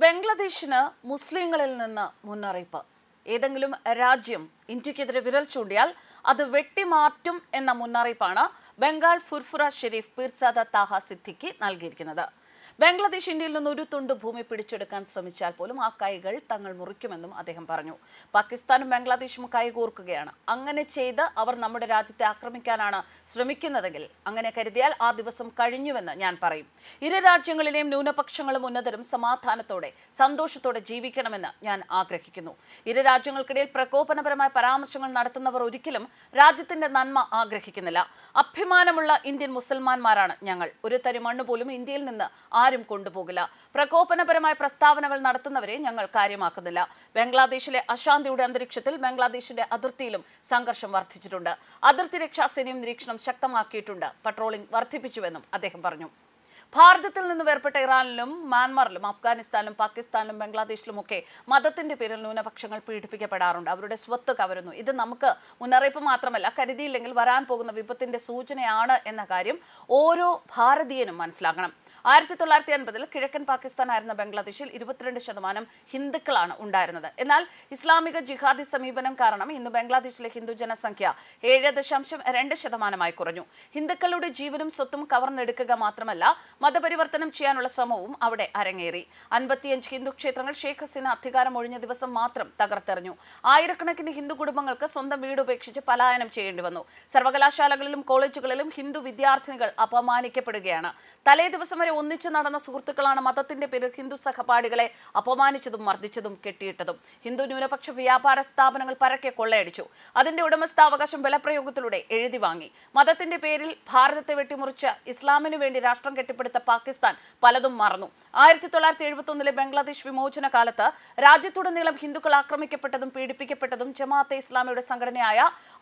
ബംഗ്ലാദേശിന് മുസ്ലിങ്ങളിൽ നിന്ന് മുന്നറിയിപ്പ്. ഏതെങ്കിലും രാജ്യം ഇന്ത്യക്കെതിരെ വിരൽ ചൂണ്ടിയാൽ അത് വെട്ടിമാറ്റും എന്ന മുന്നറിയിപ്പാണ് ബംഗാൾ ഫുർഫുറ ഷെരീഫ് പിർസാദ താഹ സിദ്ദിഖി നൽകിയിരിക്കുന്നത്. ബംഗ്ലാദേശ് ഇന്ത്യയിൽ നിന്ന് ഒരു തുണ്ട് ഭൂമി പിടിച്ചെടുക്കാൻ ശ്രമിച്ചാൽ പോലും ആ കൈകൾ തങ്ങൾ മുറിക്കുമെന്നും അദ്ദേഹം പറഞ്ഞു. പാകിസ്ഥാനും ബംഗ്ലാദേശും കൈകോർക്കുകയാണ് അങ്ങനെ ചെയ്ത് അവർ നമ്മുടെ രാജ്യത്തെ ആക്രമിക്കാനാണ് ശ്രമിക്കുന്നതെങ്കിൽ അങ്ങനെ കരുതിയാൽ ആ ദിവസം കഴിഞ്ഞുവെന്ന് ഞാൻ പറയും. ഇരു രാജ്യങ്ങളിലെയും ന്യൂനപക്ഷങ്ങളും ഉന്നതരും സമാധാനത്തോടെ സന്തോഷത്തോടെ ജീവിക്കണമെന്ന് ഞാൻ ആഗ്രഹിക്കുന്നു. ഇരു രാജ്യങ്ങൾക്കിടയിൽ പ്രകോപനപരമായ പരാമർശങ്ങൾ നടത്തുന്നവർ ഒരിക്കലും രാജ്യത്തിന്റെ നന്മ ആഗ്രഹിക്കുന്നില്ല. അഭിമാനമുള്ള ഇന്ത്യൻ മുസൽമാന്മാരാണ് ഞങ്ങൾ. ഒരു തരി മണ്ണ് പോലും ഇന്ത്യയിൽ നിന്ന് ആരും കൊണ്ടുപോകില്ല. പ്രകോപനപരമായ പ്രസ്താവനകൾ നടത്തുന്നവരെ ഞങ്ങൾ കാര്യമാക്കുന്നില്ല. ബംഗ്ലാദേശിലെ അശാന്തിയുടെ അന്തരീക്ഷത്തിൽ ബംഗ്ലാദേശിന്റെ അതിർത്തിയിലും സംഘർഷം വർദ്ധിച്ചിട്ടുണ്ട്. അതിർത്തി രക്ഷാസേനയും നിരീക്ഷണം ശക്തമാക്കിയിട്ടുണ്ട്. പട്രോളിംഗ് വർദ്ധിപ്പിച്ചുവെന്നും അദ്ദേഹം പറഞ്ഞു. ഭാരതത്തിൽ നിന്ന് വേർപെട്ട ഇറാനിലും മ്യാൻമാറിലും അഫ്ഗാനിസ്ഥാനിലും പാകിസ്ഥാനിലും ബംഗ്ലാദേശിലും ഒക്കെ മതത്തിന്റെ പേരിൽ ന്യൂനപക്ഷങ്ങൾ പീഡിപ്പിക്കപ്പെടാറുണ്ട്. അവരുടെ സ്വത്ത് കവരുന്നു. ഇത് നമുക്ക് മുന്നറിയിപ്പ് മാത്രമല്ല കരുതിയില്ലെങ്കിൽ വരാൻ പോകുന്ന വിപത്തിന്റെ സൂചനയാണ് എന്ന കാര്യം ഓരോ ഭാരതീയനും മനസ്സിലാക്കണം. ആയിരത്തി തൊള്ളായിരത്തി അൻപതിൽ കിഴക്കൻ പാകിസ്ഥാനായിരുന്ന ബംഗ്ലാദേശിൽ ഇരുപത്തിരണ്ട് ശതമാനം ഹിന്ദുക്കളാണ് ഉണ്ടായിരുന്നത്. എന്നാൽ ഇസ്ലാമിക ജിഹാദി സമീപനം കാരണം ഇന്ന് ബംഗ്ലാദേശിലെ ഹിന്ദു ജനസംഖ്യ ഏഴ് ദശാംശം രണ്ട് ശതമാനമായി കുറഞ്ഞു. ഹിന്ദുക്കളുടെ ജീവനും സ്വത്തും കവർന്നെടുക്കുക മാത്രമല്ല മതപരിവർത്തനം ചെയ്യാനുള്ള ശ്രമവും അവിടെ അരങ്ങേറി. അൻപത്തിയഞ്ച് ഹിന്ദു ക്ഷേത്രങ്ങൾ ഷെയ്ഖ് ഹസീന അധികാരം ഒഴിഞ്ഞ ദിവസം മാത്രം തകർത്തെറിഞ്ഞു. ആയിരക്കണക്കിന് ഹിന്ദു കുടുംബങ്ങൾക്ക് സ്വന്തം വീട് ഉപേക്ഷിച്ച് പലായനം ചെയ്യേണ്ടി വന്നു. സർവകലാശാലകളിലും കോളേജുകളിലും ഹിന്ദു വിദ്യാർത്ഥിനികൾ അപമാനിക്കപ്പെടുകയാണ്. തലേ ദിവസം വരെ ഒന്നിച്ചു നടന്ന സുഹൃത്തുക്കളാണ് മതത്തിന്റെ പേരിൽ ഹിന്ദു സഹപാഠികളെ അപമാനിച്ചതും മർദ്ദിച്ചതും കെട്ടിയിട്ടതും. ഹിന്ദു ന്യൂനപക്ഷ വ്യാപാര സ്ഥാപനങ്ങൾ പരക്കെ കൊള്ളയടിച്ചു. അതിന്റെ ഉടമസ്ഥാവകാശം ബലപ്രയോഗത്തിലൂടെ എഴുതി വാങ്ങി. മതത്തിന്റെ പേരിൽ ഭാരതത്തെ വെട്ടിമുറിച്ച് ഇസ്ലാമിനു വേണ്ടി രാഷ്ട്രം കെട്ടിപ്പടുത്ത പാകിസ്ഥാൻ പലതും മറന്നു. ആയിരത്തി തൊള്ളായിരത്തി എഴുപത്തി ഒന്നിലെ ബംഗ്ലാദേശ് വിമോചന കാലത്ത് രാജ്യത്തുടനീളം ഹിന്ദുക്കൾ ആക്രമിക്കപ്പെട്ടതും പീഡിപ്പിക്കപ്പെട്ടതും ജമാഅത്തെ ഇസ്ലാമിയുടെ സംഘടനയായ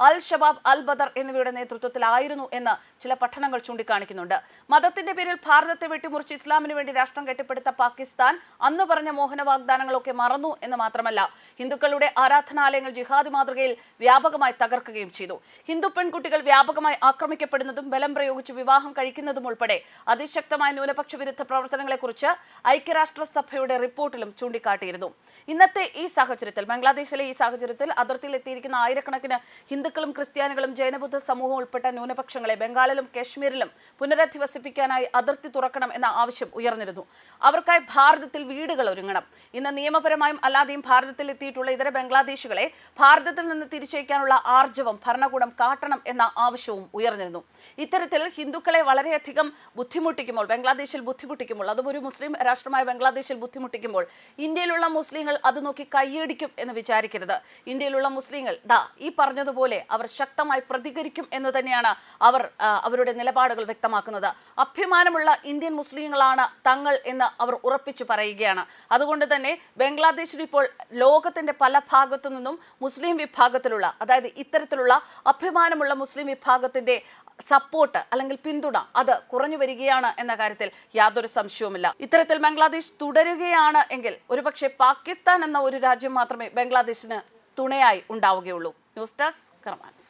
അൽ ഷബാബ് അൽ ബദർ എന്നിവയുടെ നേതൃത്വത്തിലായിരുന്നു എന്ന് ചില പഠനങ്ങൾ ചൂണ്ടിക്കാണിക്കുന്നുണ്ട്. മതത്തിന്റെ പേരിൽ ഭാരതത്തെ വെട്ടിമുറിച്ച് ഇസ്ലാമിന് വേണ്ടി രാഷ്ട്രം കെട്ടിപ്പടുത്ത പാകിസ്ഥാൻ അന്ന് പറഞ്ഞ മോഹന വാഗ്ദാനങ്ങളൊക്കെ മറന്നു എന്ന് മാത്രമല്ല ഹിന്ദുക്കളുടെ ആരാധനാലയങ്ങൾ ജിഹാദ് മാതൃകയിൽ വ്യാപകമായി തകർക്കുകയും ചെയ്തു. ഹിന്ദു പെൺകുട്ടികൾ വ്യാപകമായി ആക്രമിക്കപ്പെടുന്നതും ബലം പ്രയോഗിച്ച് വിവാഹം കഴിക്കുന്നതും ഉൾപ്പെടെ അതിശക്തമായ ന്യൂനപക്ഷ വിരുദ്ധ പ്രവർത്തനങ്ങളെക്കുറിച്ച് ഐക്യരാഷ്ട്രസഭയുടെ റിപ്പോർട്ടിലും ചൂണ്ടിക്കാട്ടിയിരുന്നു. ഇന്നത്തെ ഈ സാഹചര്യത്തിൽ ബംഗ്ലാദേശിലെ ഈ സാഹചര്യത്തിൽ അതിർത്തിയിൽ എത്തിയിരിക്കുന്ന ആയിരക്കണക്കിന് ഹിന്ദുക്കളും ക്രിസ്ത്യാനികളും ജൈനബുദ്ധ സമൂഹം ഉൾപ്പെട്ട ന്യൂനപക്ഷങ്ങളെ ബംഗാളിലും കശ്മീരിലും പുനരധിവസിപ്പിക്കാനായി അതിർത്തി തുറക്കണം എന്ന ആവശ്യം ഉയർന്നിരുന്നു. അവർക്കായി ഭാരതത്തിൽ വീടുകൾ ഒരുങ്ങണം. ഇന്ന് നിയമപരമായും അല്ലാതെയും ഭാരതത്തിൽ എത്തിയിട്ടുള്ള ഇതര ബംഗ്ലാദേശികളെ ഭാരതത്തിൽ നിന്ന് തിരിച്ചയക്കാനുള്ള ആർജവം ഭരണകൂടം കാട്ടണം എന്ന ആവശ്യവും ഉയർന്നിരുന്നു. ഇത്തരത്തിൽ ഹിന്ദുക്കളെ വളരെയധികം ബുദ്ധിമുട്ടിക്കുമ്പോൾ ബംഗ്ലാദേശിൽ ബുദ്ധിമുട്ടിക്കുമ്പോൾ അതും ഒരു മുസ്ലിം രാഷ്ട്രമായ ബംഗ്ലാദേശിൽ ബുദ്ധിമുട്ടിക്കുമ്പോൾ ഇന്ത്യയിലുള്ള മുസ്ലിങ്ങൾ അത് നോക്കി കൈയടിക്കും എന്ന് വിചാരിക്കരുത്. ഇന്ത്യയിലുള്ള മുസ്ലിങ്ങൾ ദാ ഈ പറഞ്ഞതുപോലെ അവർ ശക്തമായി പ്രതികരിക്കും എന്ന് തന്നെയാണ് അവർ അവരുടെ നിലപാടുകൾ വ്യക്തമാക്കുന്നത്. അഭിമാനമുള്ള ഇന്ത്യൻ മുസ്ലിങ്ങളാണ് തങ്ങൾ എന്ന് അവർ ഉറപ്പിച്ചു പറയുകയാണ്. അതുകൊണ്ട് തന്നെ ബംഗ്ലാദേശിൽ ഇപ്പോൾ ലോകത്തിന്റെ പല ഭാഗത്തു നിന്നും മുസ്ലിം വിഭാഗത്തിലുള്ള അതായത് ഇത്തരത്തിലുള്ള അഭിമാനമുള്ള മുസ്ലിം വിഭാഗത്തിന്റെ സപ്പോർട്ട് അല്ലെങ്കിൽ പിന്തുണ അത് കുറഞ്ഞു വരികയാണ് എന്ന കാര്യത്തിൽ യാതൊരു സംശയവുമില്ല. ഇത്തരത്തിൽ ബംഗ്ലാദേശ് തുടരുകയാണ് എങ്കിൽ ഒരുപക്ഷെ പാകിസ്ഥാൻ എന്ന ഒരു രാജ്യം മാത്രമേ ബംഗ്ലാദേശിന് തുണയായി ഉണ്ടാവുകയുള്ളൂ. News desk കർമാൻസ്